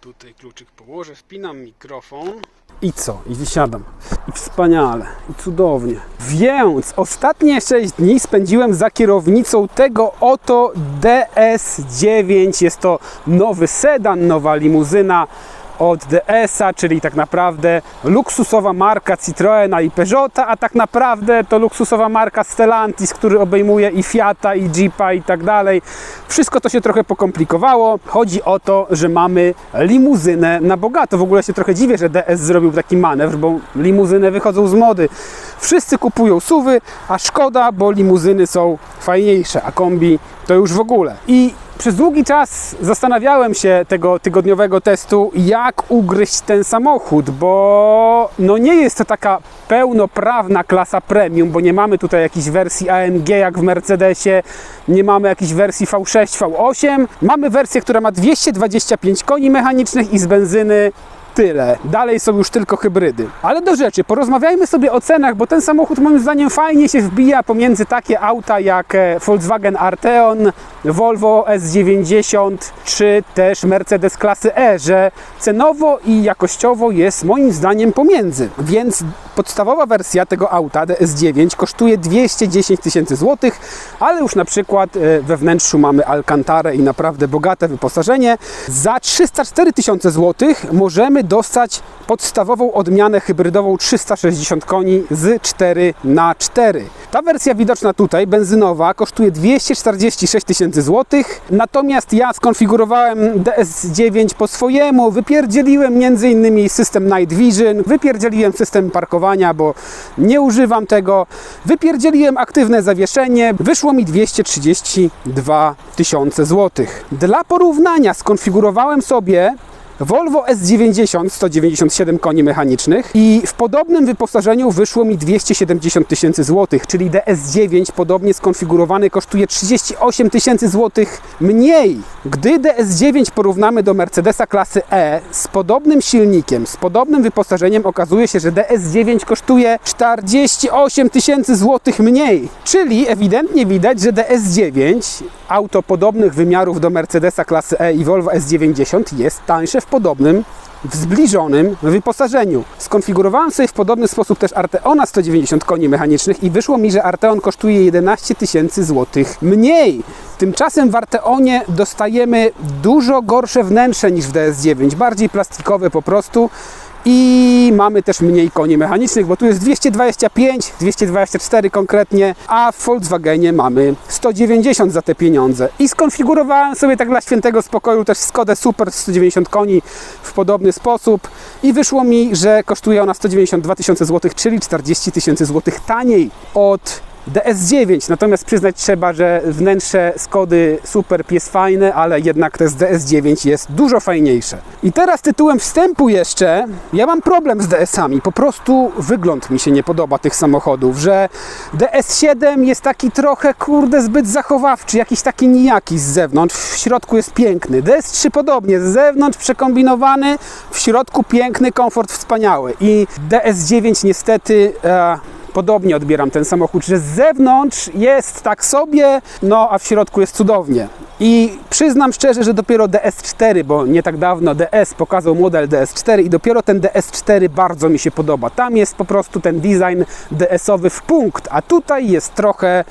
Tutaj kluczyk położę, wpinam mikrofon. I co? I wysiadam. I wspaniale, i cudownie. Więc ostatnie 6 dni spędziłem za kierownicą tego oto DS9. Jest to nowy sedan, nowa limuzyna od DS-a, czyli tak naprawdę luksusowa marka Citroena i Peugeota, a tak naprawdę to luksusowa marka Stellantis, który obejmuje i Fiata, i Jeepa i tak dalej. Wszystko to się trochę pokomplikowało. Chodzi o to, że mamy limuzynę na bogato. W ogóle się trochę dziwię, że DS zrobił taki manewr, bo limuzyny wychodzą z mody. Wszyscy kupują suwy, a szkoda, bo limuzyny są fajniejsze, a kombi to już w ogóle. I przez długi czas zastanawiałem się tego tygodniowego testu, jak ugryźć ten samochód, bo no nie jest to taka pełnoprawna klasa premium, bo nie mamy tutaj jakiejś wersji AMG jak w Mercedesie, nie mamy jakiejś wersji V6, V8. Mamy wersję, która ma 225 koni mechanicznych i z benzyny tyle. Dalej są już tylko hybrydy. Ale do rzeczy, porozmawiajmy sobie o cenach, bo ten samochód moim zdaniem fajnie się wbija pomiędzy takie auta jak e, Volkswagen Arteon, Volvo S90 czy też Mercedes klasy E, że cenowo i jakościowo jest moim zdaniem pomiędzy. Więc podstawowa wersja tego auta DS9 kosztuje 210 tysięcy złotych, ale już na przykład e, we wnętrzu mamy Alcantarę i naprawdę bogate wyposażenie. Za 304 tysiące złotych możemy dostać podstawową odmianę hybrydową 360 koni z 4 na 4 Ta wersja widoczna tutaj, benzynowa, kosztuje 246 tysięcy złotych. Natomiast ja skonfigurowałem DS9 po swojemu, wypierdzieliłem m.in. system Night Vision, wypierdzieliłem system parkowania, bo nie używam tego, wypierdzieliłem aktywne zawieszenie, wyszło mi 232 tysiące złotych. Dla porównania skonfigurowałem sobie Volvo S90 197 koni mechanicznych i w podobnym wyposażeniu wyszło mi 270 tysięcy złotych, czyli DS9 podobnie skonfigurowany kosztuje 38 tysięcy złotych mniej. Gdy DS9 porównamy do Mercedesa klasy E z podobnym silnikiem, z podobnym wyposażeniem okazuje się, że DS9 kosztuje 48 tysięcy złotych mniej. Czyli ewidentnie widać, że DS9 auto podobnych wymiarów do Mercedesa klasy E i Volvo S90 jest tańsze w podobnym, w zbliżonym wyposażeniu. Skonfigurowałem sobie w podobny sposób też Arteona 190 koni mechanicznych i wyszło mi, że Arteon kosztuje 11 tysięcy złotych mniej. Tymczasem w Arteonie dostajemy dużo gorsze wnętrze niż w DS9, bardziej plastikowe po prostu. I mamy też mniej koni mechanicznych, bo tu jest 225, 224 konkretnie, a w Volkswagenie mamy 190 za te pieniądze. I skonfigurowałem sobie tak dla świętego spokoju też Skodę Super 190 koni w podobny sposób i wyszło mi, że kosztuje ona 192 tysiące złotych, czyli 40 tysięcy złotych taniej od DS9, natomiast przyznać trzeba, że wnętrze Skody Super jest fajne, ale jednak to z DS9 jest dużo fajniejsze. I teraz tytułem wstępu jeszcze, ja mam problem z DS-ami, po prostu wygląd mi się nie podoba tych samochodów, że DS7 jest taki trochę, kurde, zbyt zachowawczy, jakiś taki nijaki z zewnątrz, w środku jest piękny. DS3 podobnie, z zewnątrz przekombinowany, w środku piękny, komfort wspaniały. I DS9 niestety... E, podobnie odbieram ten samochód, że z zewnątrz jest tak sobie, no a w środku jest cudownie. I przyznam szczerze, że dopiero DS4, bo nie tak dawno DS pokazał model DS4 i dopiero ten DS4 bardzo mi się podoba. Tam jest po prostu ten design DS-owy w punkt, a tutaj jest trochę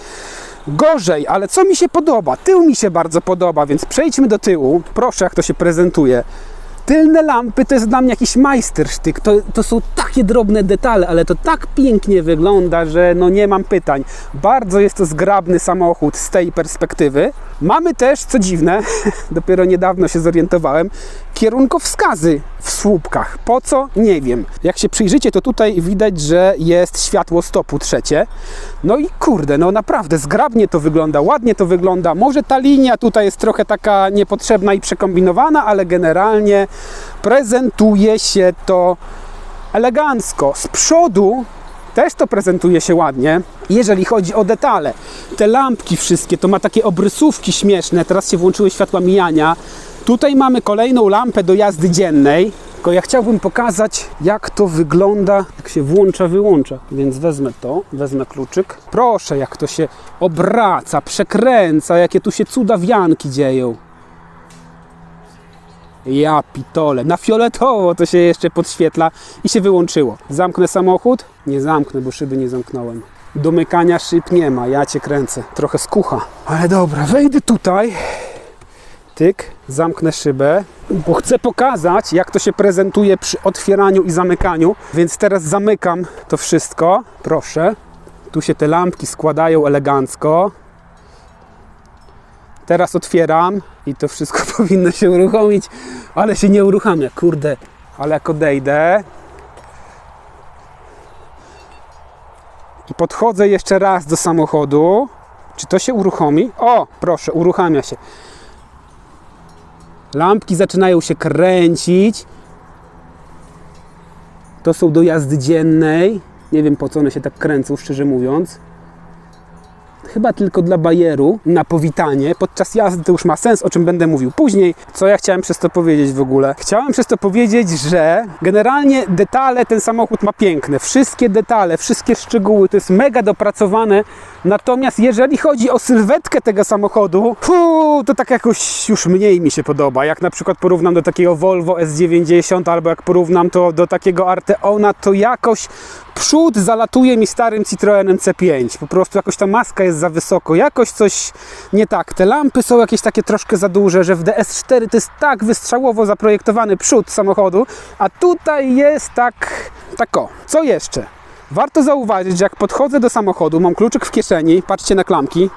gorzej, ale co mi się podoba? Tył mi się bardzo podoba, więc przejdźmy do tyłu. Proszę, jak to się prezentuje. Tylne lampy to jest dla mnie jakiś majstersztyk. To, to są takie drobne detale, ale to tak pięknie wygląda, że no nie mam pytań. Bardzo jest to zgrabny samochód z tej perspektywy. Mamy też, co dziwne, dopiero niedawno się zorientowałem, kierunkowskazy w słupkach. Po co? Nie wiem. Jak się przyjrzycie, to tutaj widać, że jest światło stopu trzecie. No i kurde, no naprawdę zgrabnie to wygląda, ładnie to wygląda. Może ta linia tutaj jest trochę taka niepotrzebna i przekombinowana, ale generalnie prezentuje się to elegancko. Z przodu też to prezentuje się ładnie, jeżeli chodzi o detale. Te lampki wszystkie, to ma takie obrysówki śmieszne, teraz się włączyły światła mijania. Tutaj mamy kolejną lampę do jazdy dziennej, tylko ja chciałbym pokazać, jak to wygląda, jak się włącza, wyłącza. Więc wezmę to, wezmę kluczyk. Proszę, jak to się obraca, przekręca, jakie tu się cudawianki dzieją. Ja pitole. Na fioletowo to się jeszcze podświetla i się wyłączyło. Zamknę samochód? Nie zamknę, bo szyby nie zamknąłem. Domykania szyb nie ma, ja cię kręcę. Trochę skucha. Ale dobra, wejdę tutaj. Zamknę szybę, bo chcę pokazać, jak to się prezentuje przy otwieraniu i zamykaniu. Więc teraz zamykam to wszystko. Proszę. Tu się te lampki składają elegancko. Teraz otwieram i to wszystko powinno się uruchomić, ale się nie uruchamia, kurde. Ale jak odejdę i podchodzę jeszcze raz do samochodu, czy to się uruchomi? O, proszę, uruchamia się. Lampki zaczynają się kręcić. To są do jazdy dziennej. Nie wiem po co one się tak kręcą, szczerze mówiąc. Chyba tylko dla bajeru na powitanie. Podczas jazdy to już ma sens, o czym będę mówił później. Co ja chciałem przez to powiedzieć w ogóle? Chciałem przez to powiedzieć, że generalnie detale ten samochód ma piękne. Wszystkie detale, wszystkie szczegóły to jest mega dopracowane. Natomiast jeżeli chodzi o sylwetkę tego samochodu, fuu, to tak jakoś już mniej mi się podoba. Jak na przykład porównam do takiego Volvo S90 albo jak porównam to do takiego Arteona, to jakoś przód zalatuje mi starym Citroenem C5. Po prostu jakoś ta maska jest za wysoko, jakoś coś nie tak. Te lampy są jakieś takie troszkę za duże, że w DS4 to jest tak wystrzałowo zaprojektowany przód samochodu, a tutaj jest tak, tak o. Co jeszcze? Warto zauważyć, że jak podchodzę do samochodu, mam kluczyk w kieszeni, patrzcie na klamki,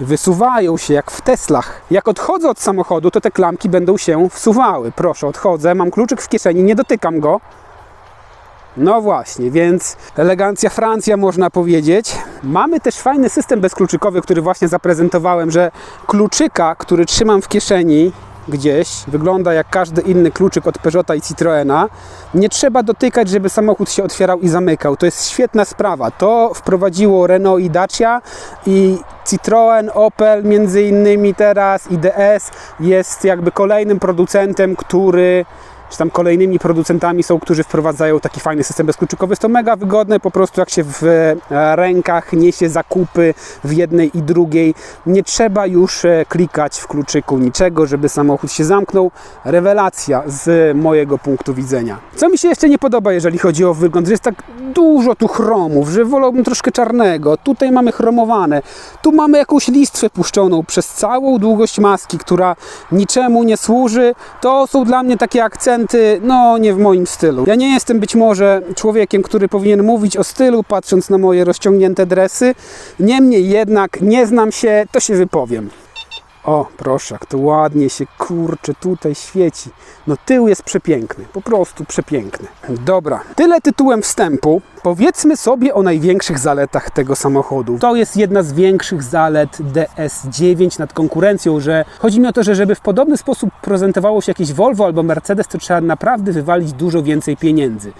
wysuwają się jak w Teslach. Jak odchodzę od samochodu, to te klamki będą się wsuwały. Proszę, odchodzę, mam kluczyk w kieszeni, nie dotykam go. No właśnie, więc elegancja Francja można powiedzieć. Mamy też fajny system bezkluczykowy, który właśnie zaprezentowałem, że kluczyka, który trzymam w kieszeni gdzieś, wygląda jak każdy inny kluczyk od Peugeota i Citroena. Nie trzeba dotykać, żeby samochód się otwierał i zamykał. To jest świetna sprawa. To wprowadziło Renault i Dacia i Citroen, Opel między innymi teraz i DS jest jakby kolejnym producentem, który czy tam kolejnymi producentami są, którzy wprowadzają taki fajny system bezkluczykowy. Jest to mega wygodne, po prostu jak się w e, rękach niesie zakupy w jednej i drugiej. Nie trzeba już e, klikać w kluczyku niczego, żeby samochód się zamknął. Rewelacja z mojego punktu widzenia. Co mi się jeszcze nie podoba, jeżeli chodzi o wygląd, że jest tak dużo tu chromów, że wolałbym troszkę czarnego. Tutaj mamy chromowane. Tu mamy jakąś listwę puszczoną przez całą długość maski, która niczemu nie służy. To są dla mnie takie akcenty no nie w moim stylu. Ja nie jestem być może człowiekiem, który powinien mówić o stylu, patrząc na moje rozciągnięte dresy. Niemniej jednak nie znam się, to się wypowiem. O, proszę, jak to ładnie się kurczę tutaj świeci. No tył jest przepiękny, po prostu przepiękny. Dobra, tyle tytułem wstępu. Powiedzmy sobie o największych zaletach tego samochodu. To jest jedna z większych zalet DS9 nad konkurencją, że chodzi mi o to, że żeby w podobny sposób prezentowało się jakieś Volvo albo Mercedes, to trzeba naprawdę wywalić dużo więcej pieniędzy.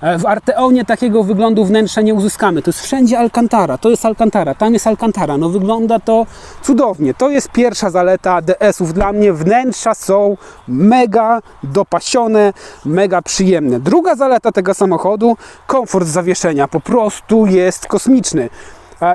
E, W Arteonie takiego wyglądu wnętrza nie uzyskamy. To jest wszędzie Alcantara, to jest Alcantara, tam jest Alcantara. No wygląda to cudownie. To jest pierwsza zaleta DS-ów dla mnie. Wnętrza są mega dopasione, mega przyjemne. Druga zaleta tego samochodu, komfort zawieszenia. Po prostu jest kosmiczny.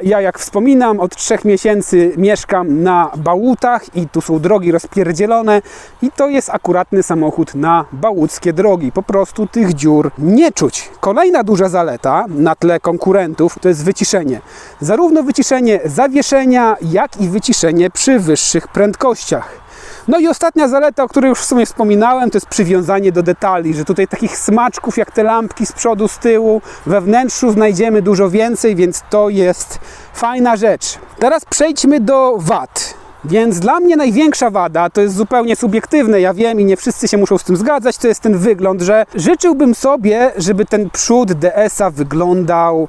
Ja, jak wspominam, od trzech miesięcy mieszkam na Bałutach i tu są drogi rozpierdzielone i to jest akuratny samochód na bałuckie drogi. Po prostu tych dziur nie czuć. Kolejna duża zaleta na tle konkurentów to jest wyciszenie. Zarówno wyciszenie zawieszenia, jak i wyciszenie przy wyższych prędkościach. No i ostatnia zaleta, o której już w sumie wspominałem, to jest przywiązanie do detali, że tutaj takich smaczków jak te lampki z przodu, z tyłu, we wnętrzu znajdziemy dużo więcej, więc to jest fajna rzecz. Teraz przejdźmy do wad. Więc dla mnie największa wada, to jest zupełnie subiektywne, ja wiem i nie wszyscy się muszą z tym zgadzać, to jest ten wygląd, że życzyłbym sobie, żeby ten przód DS-a wyglądał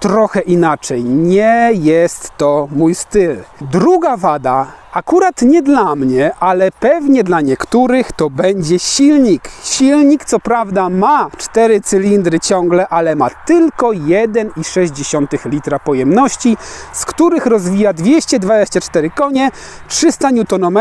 trochę inaczej. Nie jest to mój styl. Druga wada, akurat nie dla mnie, ale pewnie dla niektórych, to będzie silnik. Silnik, co prawda, ma cztery cylindry ciągle, ale ma tylko 1,6 litra pojemności, z których rozwija 224 konie, 300 Nm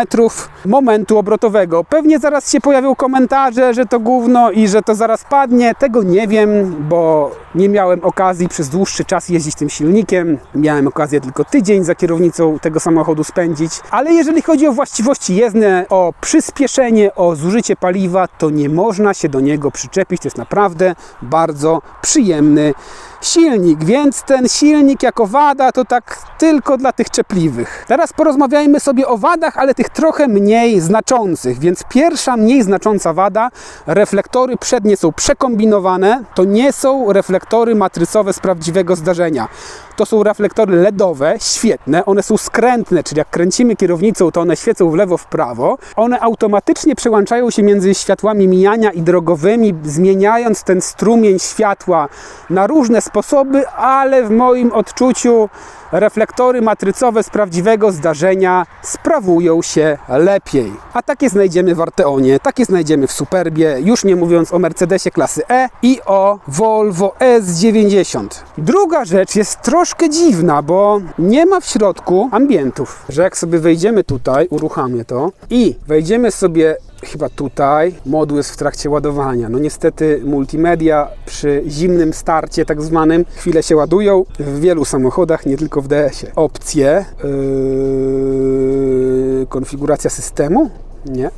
momentu obrotowego. Pewnie zaraz się pojawią komentarze, że to gówno i że to zaraz padnie. Tego nie wiem, bo nie miałem okazji przez dłuższy czas jeździć tym silnikiem. Miałem okazję tylko tydzień za kierownicą tego samochodu spędzić, ale jeżeli chodzi o właściwości jezdne, o przyspieszenie, o zużycie paliwa, to nie można się do niego przyczepić. To jest naprawdę bardzo przyjemny silnik, więc ten silnik jako wada to tak tylko dla tych czepliwych. Teraz porozmawiajmy sobie o wadach, ale tych trochę mniej znaczących, więc pierwsza mniej znacząca wada, reflektory przednie są przekombinowane, to nie są reflektory matrycowe z prawdziwego zdarzenia. To są reflektory LEDowe, świetne, one są skrętne, czyli jak kręcimy kierownicą, to one świecą w lewo, w prawo. One automatycznie przełączają się między światłami mijania i drogowymi, zmieniając ten strumień światła na różne sposoby, ale w moim odczuciu reflektory matrycowe z prawdziwego zdarzenia sprawują się lepiej. A takie znajdziemy w Arteonie, takie znajdziemy w Superbie, już nie mówiąc o Mercedesie klasy E i o Volvo S90. Druga rzecz jest troszkę dziwna, bo nie ma w środku ambientów, że jak sobie wejdziemy tutaj, uruchamię to i wejdziemy sobie chyba tutaj jest w trakcie ładowania. No niestety multimedia przy zimnym starcie tak zwanym chwilę się ładują w wielu samochodach, nie tylko w DS-ie. Opcje yy, konfiguracja systemu? Nie.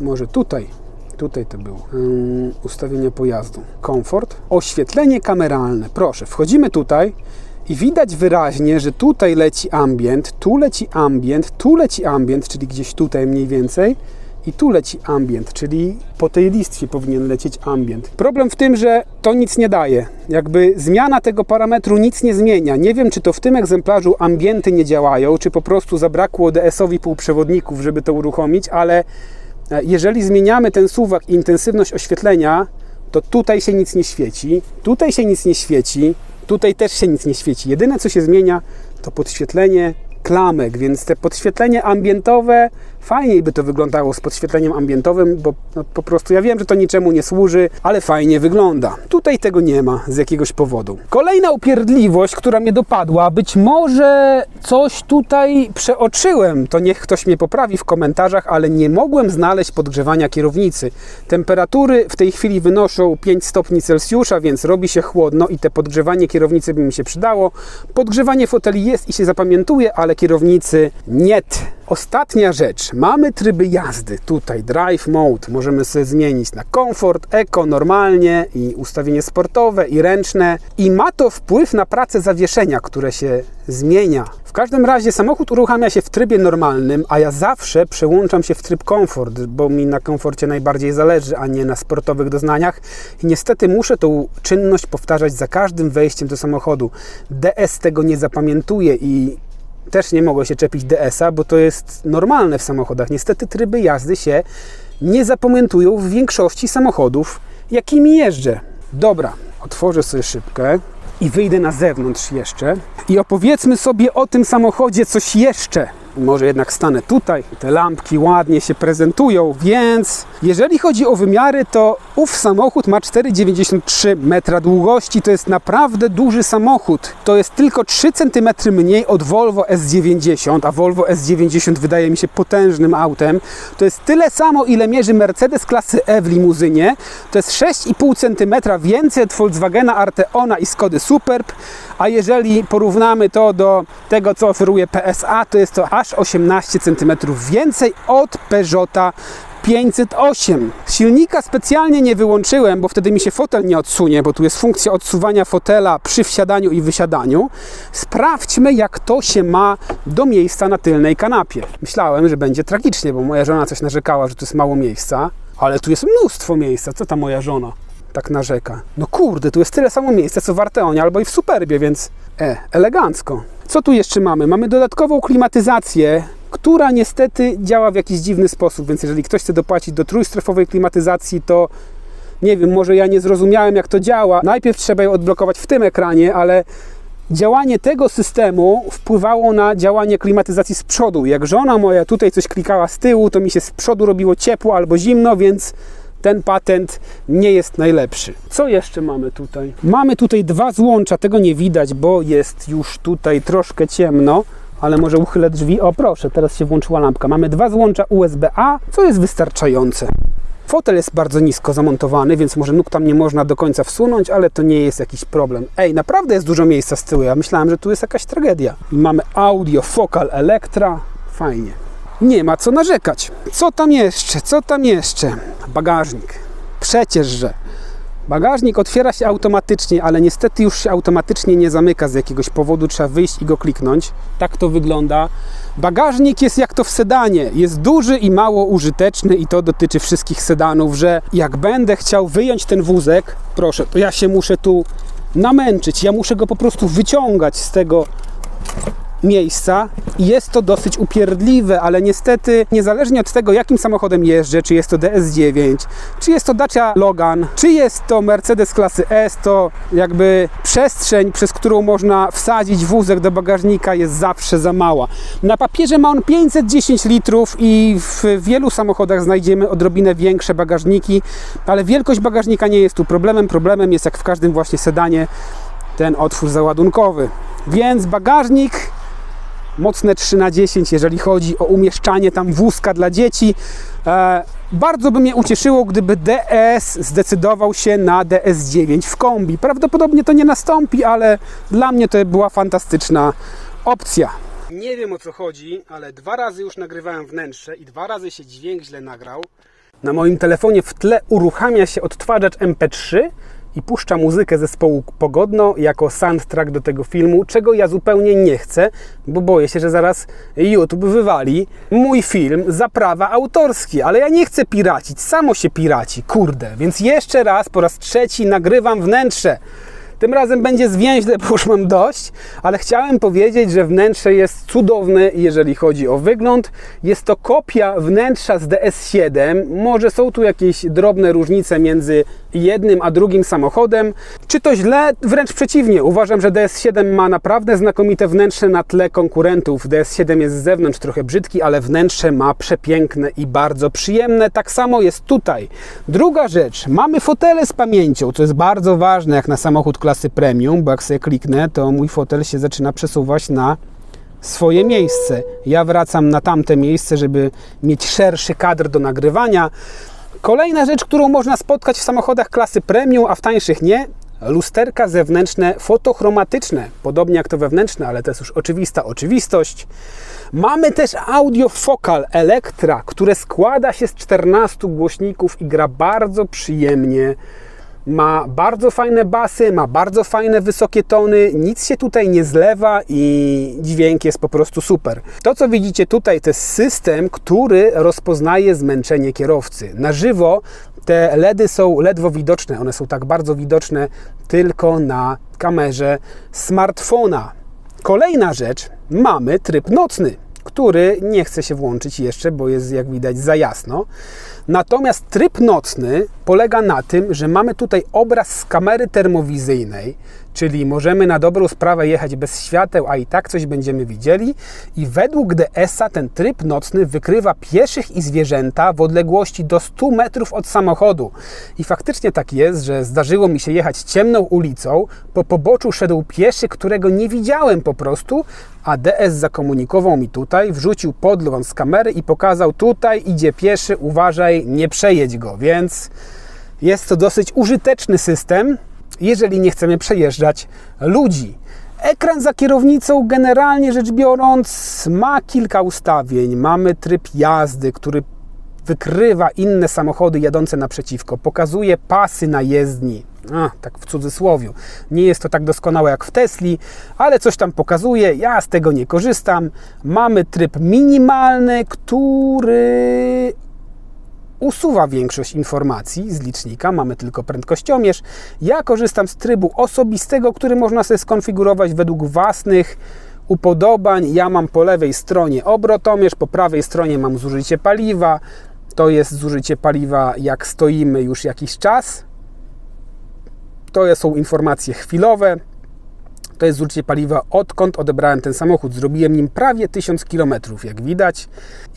Może tutaj. Tutaj to było. Yy, ustawienie pojazdu. Komfort. Oświetlenie kameralne. Proszę, wchodzimy tutaj. I widać wyraźnie, że tutaj leci ambient, tu leci ambient, tu leci ambient, czyli gdzieś tutaj mniej więcej i tu leci ambient, czyli po tej listwie powinien lecieć ambient. Problem w tym, że to nic nie daje. Jakby zmiana tego parametru nic nie zmienia. Nie wiem, czy to w tym egzemplarzu ambienty nie działają, czy po prostu zabrakło DS-owi półprzewodników, żeby to uruchomić, ale e, jeżeli zmieniamy ten suwak i intensywność oświetlenia, to tutaj się nic nie świeci, tutaj się nic nie świeci, tutaj też się nic nie świeci. Jedyne co się zmienia to podświetlenie klamek, więc te podświetlenie ambientowe fajniej by to wyglądało z podświetleniem ambientowym, bo no, po prostu ja wiem, że to niczemu nie służy, ale fajnie wygląda. Tutaj tego nie ma z jakiegoś powodu. Kolejna upierdliwość, która mnie dopadła, być może coś tutaj przeoczyłem, to niech ktoś mnie poprawi w komentarzach, ale nie mogłem znaleźć podgrzewania kierownicy. Temperatury w tej chwili wynoszą 5 stopni Celsjusza, więc robi się chłodno i te podgrzewanie kierownicy by mi się przydało. Podgrzewanie foteli jest i się zapamiętuje, ale kierownicy nie. Ostatnia rzecz. Mamy tryby jazdy. Tutaj drive mode możemy sobie zmienić na komfort, eko, normalnie i ustawienie sportowe i ręczne. I ma to wpływ na pracę zawieszenia, które się zmienia. W każdym razie samochód uruchamia się w trybie normalnym, a ja zawsze przełączam się w tryb komfort, bo mi na komforcie najbardziej zależy, a nie na sportowych doznaniach. I niestety muszę tą czynność powtarzać za każdym wejściem do samochodu. DS tego nie zapamiętuje i też nie mogło się czepić DS-a, bo to jest normalne w samochodach. Niestety tryby jazdy się nie zapamiętują w większości samochodów, jakimi jeżdżę. Dobra, otworzę sobie szybkę i wyjdę na zewnątrz jeszcze i opowiedzmy sobie o tym samochodzie coś jeszcze. Może jednak stanę tutaj. Te lampki ładnie się prezentują, więc jeżeli chodzi o wymiary, to ów samochód ma 4,93 metra długości. To jest naprawdę duży samochód. To jest tylko 3 cm mniej od Volvo S90, a Volvo S90 wydaje mi się potężnym autem. To jest tyle samo, ile mierzy Mercedes klasy E w limuzynie. To jest 6,5 cm więcej od Volkswagena Arteona i Skody Superb. A jeżeli porównamy to do tego, co oferuje PSA, to jest to aż 18 cm więcej od Peugeota 508. Silnika specjalnie nie wyłączyłem, bo wtedy mi się fotel nie odsunie, bo tu jest funkcja odsuwania fotela przy wsiadaniu i wysiadaniu. Sprawdźmy, jak to się ma do miejsca na tylnej kanapie. Myślałem, że będzie tragicznie, bo moja żona coś narzekała, że tu jest mało miejsca, ale tu jest mnóstwo miejsca. Co ta moja żona tak narzeka? No kurde, tu jest tyle samo miejsca, co w Arteonie albo i w Superbie, więc e, elegancko. Co tu jeszcze mamy? Mamy dodatkową klimatyzację, która niestety działa w jakiś dziwny sposób, więc jeżeli ktoś chce dopłacić do trójstrefowej klimatyzacji, to nie wiem, może ja nie zrozumiałem jak to działa. Najpierw trzeba ją odblokować w tym ekranie, ale działanie tego systemu wpływało na działanie klimatyzacji z przodu. Jak żona moja tutaj coś klikała z tyłu, to mi się z przodu robiło ciepło albo zimno, więc ten patent nie jest najlepszy. Co jeszcze mamy tutaj? Mamy tutaj dwa złącza, tego nie widać, bo jest już tutaj troszkę ciemno ale może uchylę drzwi. O proszę, teraz się włączyła lampka. Mamy dwa złącza USB-A, co jest wystarczające. Fotel jest bardzo nisko zamontowany, więc może nóg tam nie można do końca wsunąć, ale to nie jest jakiś problem. Ej, naprawdę jest dużo miejsca z tyłu. Ja myślałem, że tu jest jakaś tragedia. Mamy audio Focal Electra. Fajnie. Nie ma co narzekać. Co tam jeszcze? Co tam jeszcze? Bagażnik. Przecież, że. Bagażnik otwiera się automatycznie, ale niestety już się automatycznie nie zamyka z jakiegoś powodu. Trzeba wyjść i go kliknąć. Tak to wygląda. Bagażnik jest jak to w sedanie. Jest duży i mało użyteczny i to dotyczy wszystkich sedanów, że jak będę chciał wyjąć ten wózek, proszę, to ja się muszę tu namęczyć. Ja muszę go po prostu wyciągać z tego miejsca jest to dosyć upierdliwe, ale niestety niezależnie od tego jakim samochodem jeżdżę, czy jest to DS9, czy jest to Dacia Logan, czy jest to Mercedes klasy S, to jakby przestrzeń, przez którą można wsadzić wózek do bagażnika jest zawsze za mała. Na papierze ma on 510 litrów i w wielu samochodach znajdziemy odrobinę większe bagażniki, ale wielkość bagażnika nie jest tu problemem. Problemem jest jak w każdym właśnie sedanie ten otwór załadunkowy. Więc bagażnik mocne 3 na 10, jeżeli chodzi o umieszczanie tam wózka dla dzieci. E, bardzo by mnie ucieszyło, gdyby DS zdecydował się na DS9 w kombi. Prawdopodobnie to nie nastąpi, ale dla mnie to była fantastyczna opcja. Nie wiem o co chodzi, ale dwa razy już nagrywałem wnętrze i dwa razy się dźwięk źle nagrał. Na moim telefonie w tle uruchamia się odtwarzacz MP3 i puszcza muzykę zespołu Pogodno jako soundtrack do tego filmu, czego ja zupełnie nie chcę, bo boję się, że zaraz YouTube wywali mój film za prawa autorskie, ale ja nie chcę piracić, samo się piraci, kurde. Więc jeszcze raz, po raz trzeci nagrywam wnętrze. Tym razem będzie zwięźle, bo już mam dość, ale chciałem powiedzieć, że wnętrze jest cudowne, jeżeli chodzi o wygląd. Jest to kopia wnętrza z DS7. Może są tu jakieś drobne różnice między jednym a drugim samochodem. Czy to źle? Wręcz przeciwnie. Uważam, że DS7 ma naprawdę znakomite wnętrze na tle konkurentów. DS7 jest z zewnątrz trochę brzydki, ale wnętrze ma przepiękne i bardzo przyjemne. Tak samo jest tutaj. Druga rzecz. Mamy fotele z pamięcią, co jest bardzo ważne jak na samochód klasy premium, bo jak sobie kliknę, to mój fotel się zaczyna przesuwać na swoje miejsce. Ja wracam na tamte miejsce, żeby mieć szerszy kadr do nagrywania. Kolejna rzecz, którą można spotkać w samochodach klasy premium, a w tańszych nie, lusterka zewnętrzne fotochromatyczne, podobnie jak to wewnętrzne, ale to jest już oczywista oczywistość. Mamy też audio Focal Electra, które składa się z 14 głośników i gra bardzo przyjemnie ma bardzo fajne basy, ma bardzo fajne wysokie tony, nic się tutaj nie zlewa i dźwięk jest po prostu super. To, co widzicie tutaj, to jest system, który rozpoznaje zmęczenie kierowcy. Na żywo te LEDy są ledwo widoczne, one są tak bardzo widoczne tylko na kamerze smartfona. Kolejna rzecz, mamy tryb nocny który nie chce się włączyć jeszcze, bo jest jak widać za jasno. Natomiast tryb nocny polega na tym, że mamy tutaj obraz z kamery termowizyjnej, czyli możemy na dobrą sprawę jechać bez świateł, a i tak coś będziemy widzieli. I według DS-a ten tryb nocny wykrywa pieszych i zwierzęta w odległości do 100 metrów od samochodu. I faktycznie tak jest, że zdarzyło mi się jechać ciemną ulicą, po poboczu szedł pieszy, którego nie widziałem po prostu, a DS zakomunikował mi tutaj, wrzucił podgląd z kamery i pokazał tutaj idzie pieszy, uważaj, nie przejedź go, więc jest to dosyć użyteczny system, jeżeli nie chcemy przejeżdżać ludzi. Ekran za kierownicą, generalnie rzecz biorąc, ma kilka ustawień. Mamy tryb jazdy, który wykrywa inne samochody jadące naprzeciwko, pokazuje pasy na jezdni. A, tak w cudzysłowie. Nie jest to tak doskonałe jak w Tesli, ale coś tam pokazuje. Ja z tego nie korzystam. Mamy tryb minimalny, który usuwa większość informacji z licznika, mamy tylko prędkościomierz. Ja korzystam z trybu osobistego, który można sobie skonfigurować według własnych upodobań. Ja mam po lewej stronie obrotomierz, po prawej stronie mam zużycie paliwa. To jest zużycie paliwa, jak stoimy już jakiś czas. To są informacje chwilowe. To jest zużycie paliwa odkąd odebrałem ten samochód. Zrobiłem nim prawie 1000 km, jak widać,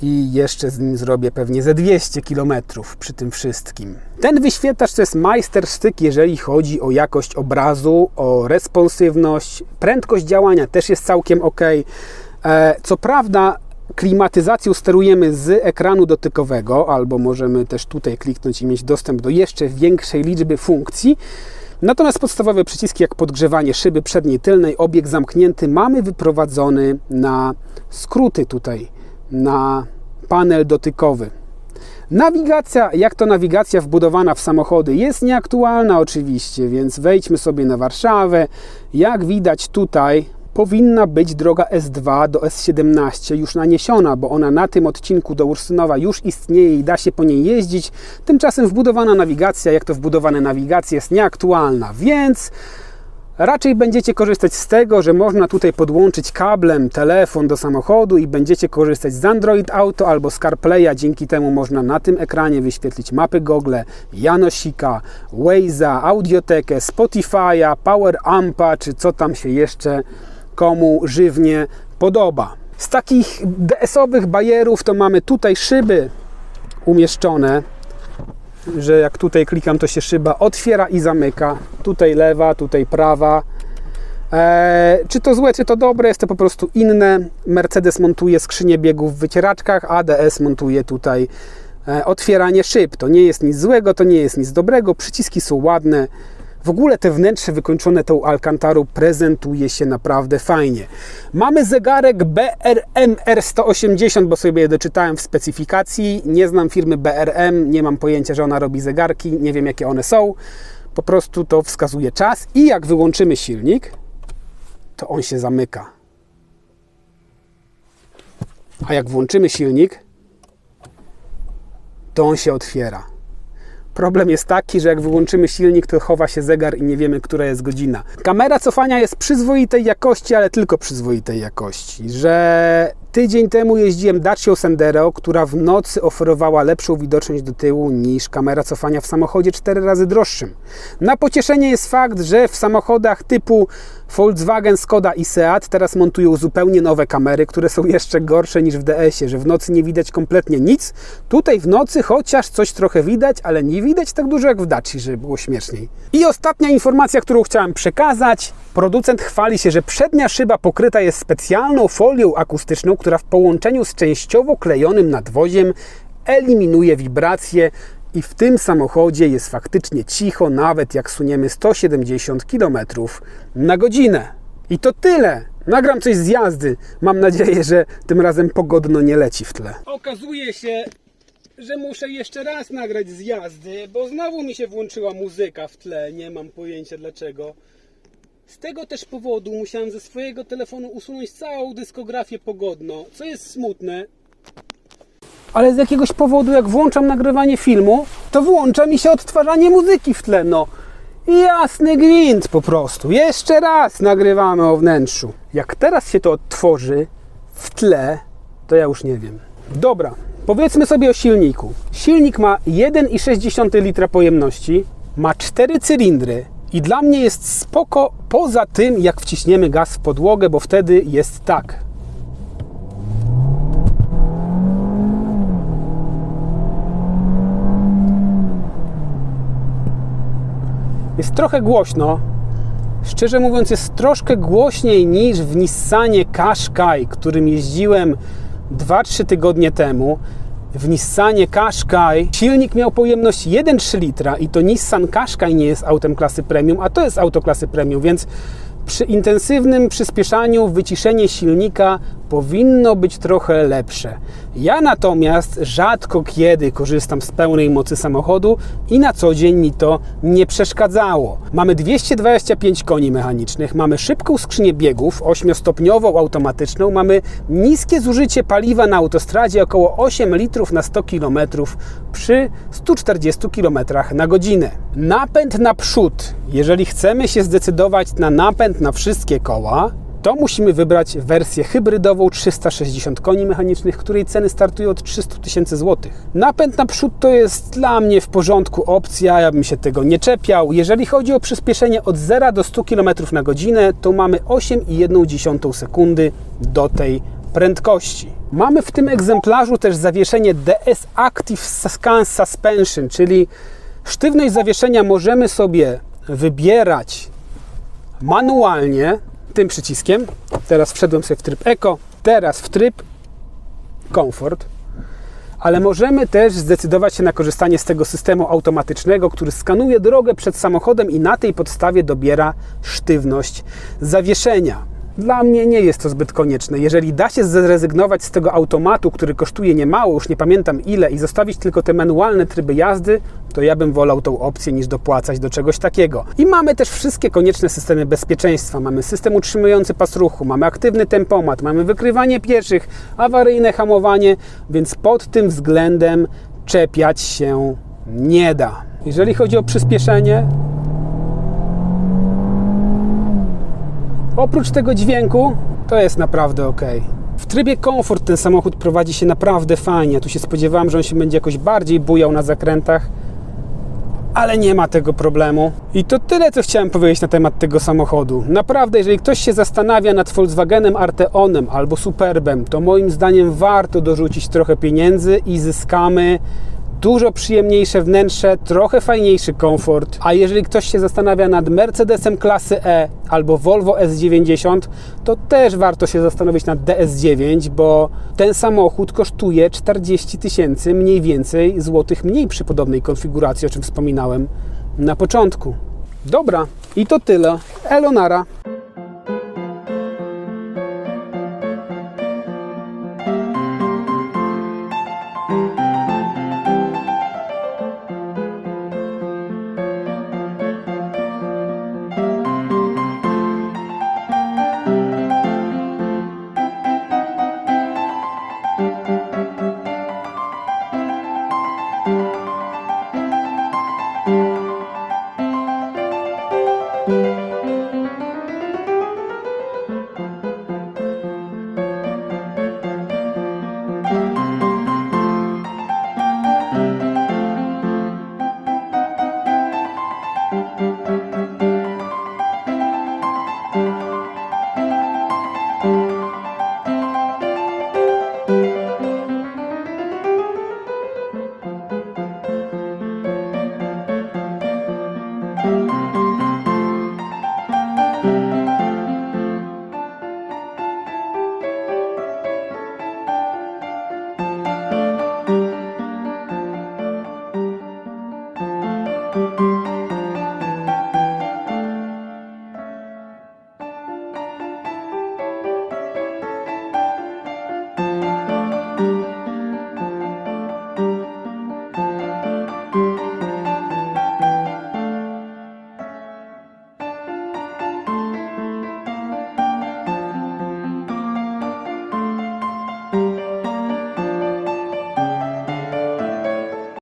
i jeszcze z nim zrobię pewnie ze 200 km przy tym wszystkim. Ten wyświetlacz to jest majstersztyk, jeżeli chodzi o jakość obrazu, o responsywność, prędkość działania też jest całkiem ok. E, co prawda, klimatyzacją sterujemy z ekranu dotykowego, albo możemy też tutaj kliknąć i mieć dostęp do jeszcze większej liczby funkcji. Natomiast podstawowe przyciski jak podgrzewanie szyby przedniej, tylnej, obieg zamknięty mamy wyprowadzony na skróty tutaj, na panel dotykowy. Nawigacja, jak to nawigacja wbudowana w samochody, jest nieaktualna oczywiście, więc wejdźmy sobie na Warszawę. Jak widać tutaj powinna być droga S2 do S17 już naniesiona, bo ona na tym odcinku do Ursynowa już istnieje i da się po niej jeździć. Tymczasem wbudowana nawigacja, jak to wbudowane nawigacje, jest nieaktualna, więc raczej będziecie korzystać z tego, że można tutaj podłączyć kablem telefon do samochodu i będziecie korzystać z Android Auto albo z CarPlaya. Dzięki temu można na tym ekranie wyświetlić mapy Google, Janosika, Waze'a, Audiotekę, Spotify'a, Power Ampa, czy co tam się jeszcze komu żywnie podoba. Z takich DS-owych bajerów to mamy tutaj szyby umieszczone, że jak tutaj klikam, to się szyba otwiera i zamyka. Tutaj lewa, tutaj prawa. Eee, czy to złe, czy to dobre, jest to po prostu inne. Mercedes montuje skrzynię biegów w wycieraczkach, a DS montuje tutaj e, otwieranie szyb. To nie jest nic złego, to nie jest nic dobrego. Przyciski są ładne. W ogóle te wnętrze wykończone tą Alcantarą prezentuje się naprawdę fajnie. Mamy zegarek BRM R180, bo sobie je doczytałem w specyfikacji. Nie znam firmy BRM, nie mam pojęcia, że ona robi zegarki, nie wiem jakie one są. Po prostu to wskazuje czas i jak wyłączymy silnik, to on się zamyka. A jak włączymy silnik, to on się otwiera. Problem jest taki, że jak wyłączymy silnik, to chowa się zegar i nie wiemy, która jest godzina. Kamera cofania jest przyzwoitej jakości, ale tylko przyzwoitej jakości. Że tydzień temu jeździłem Dacia Sandero, która w nocy oferowała lepszą widoczność do tyłu niż kamera cofania w samochodzie 4 razy droższym. Na pocieszenie jest fakt, że w samochodach typu Volkswagen, Skoda i Seat teraz montują zupełnie nowe kamery, które są jeszcze gorsze niż w DS-ie, że w nocy nie widać kompletnie nic. Tutaj w nocy chociaż coś trochę widać, ale nie widać tak dużo jak w Daci, żeby było śmieszniej. I ostatnia informacja, którą chciałem przekazać. Producent chwali się, że przednia szyba pokryta jest specjalną folią akustyczną, która w połączeniu z częściowo klejonym nadwoziem eliminuje wibracje i w tym samochodzie jest faktycznie cicho, nawet jak suniemy 170 km na godzinę. I to tyle. Nagram coś z jazdy. Mam nadzieję, że tym razem pogodno nie leci w tle. Okazuje się, że muszę jeszcze raz nagrać z jazdy, bo znowu mi się włączyła muzyka w tle. Nie mam pojęcia dlaczego. Z tego też powodu musiałem ze swojego telefonu usunąć całą dyskografię pogodno, co jest smutne, ale z jakiegoś powodu, jak włączam nagrywanie filmu, to włącza mi się odtwarzanie muzyki w tle. No, jasny gwint po prostu. Jeszcze raz nagrywamy o wnętrzu. Jak teraz się to odtworzy w tle, to ja już nie wiem. Dobra, powiedzmy sobie o silniku. Silnik ma 1,6 litra pojemności, ma 4 cylindry. I dla mnie jest spoko poza tym, jak wciśniemy gaz w podłogę, bo wtedy jest tak. Jest trochę głośno. Szczerze mówiąc, jest troszkę głośniej niż w Nissanie Qashqai, którym jeździłem 2-3 tygodnie temu. W Nissanie Qashqai silnik miał pojemność 1,3 litra i to Nissan Qashqai nie jest autem klasy premium, a to jest auto klasy premium, więc przy intensywnym przyspieszaniu wyciszenie silnika powinno być trochę lepsze. Ja natomiast rzadko kiedy korzystam z pełnej mocy samochodu i na co dzień mi to nie przeszkadzało. Mamy 225 koni mechanicznych, mamy szybką skrzynię biegów, 8-stopniową automatyczną, mamy niskie zużycie paliwa na autostradzie około 8 litrów na 100 km przy 140 km na godzinę. Napęd na przód. Jeżeli chcemy się zdecydować na napęd na wszystkie koła, to musimy wybrać wersję hybrydową 360 koni mechanicznych, której ceny startują od 300 tysięcy złotych. Napęd naprzód to jest dla mnie w porządku opcja, ja bym się tego nie czepiał. Jeżeli chodzi o przyspieszenie od 0 do 100 km na godzinę, to mamy 8,1 sekundy do tej prędkości. Mamy w tym egzemplarzu też zawieszenie DS Active Scan Suspension, czyli sztywność zawieszenia możemy sobie wybierać manualnie tym przyciskiem. Teraz wszedłem sobie w tryb Eco, teraz w tryb komfort, ale możemy też zdecydować się na korzystanie z tego systemu automatycznego, który skanuje drogę przed samochodem i na tej podstawie dobiera sztywność zawieszenia. Dla mnie nie jest to zbyt konieczne. Jeżeli da się zrezygnować z tego automatu, który kosztuje niemało, już nie pamiętam ile, i zostawić tylko te manualne tryby jazdy, to ja bym wolał tą opcję niż dopłacać do czegoś takiego. I mamy też wszystkie konieczne systemy bezpieczeństwa. Mamy system utrzymujący pas ruchu, mamy aktywny tempomat, mamy wykrywanie pieszych, awaryjne hamowanie, więc pod tym względem czepiać się nie da. Jeżeli chodzi o przyspieszenie, Oprócz tego dźwięku, to jest naprawdę ok. W trybie komfort ten samochód prowadzi się naprawdę fajnie. Tu się spodziewałem, że on się będzie jakoś bardziej bujał na zakrętach, ale nie ma tego problemu. I to tyle, co chciałem powiedzieć na temat tego samochodu. Naprawdę, jeżeli ktoś się zastanawia nad Volkswagenem Arteonem albo Superbem, to moim zdaniem warto dorzucić trochę pieniędzy i zyskamy dużo przyjemniejsze wnętrze, trochę fajniejszy komfort. A jeżeli ktoś się zastanawia nad Mercedesem klasy E albo Volvo S90, to też warto się zastanowić nad DS9, bo ten samochód kosztuje 40 tysięcy mniej więcej złotych mniej przy podobnej konfiguracji, o czym wspominałem na początku. Dobra, i to tyle. Elonara.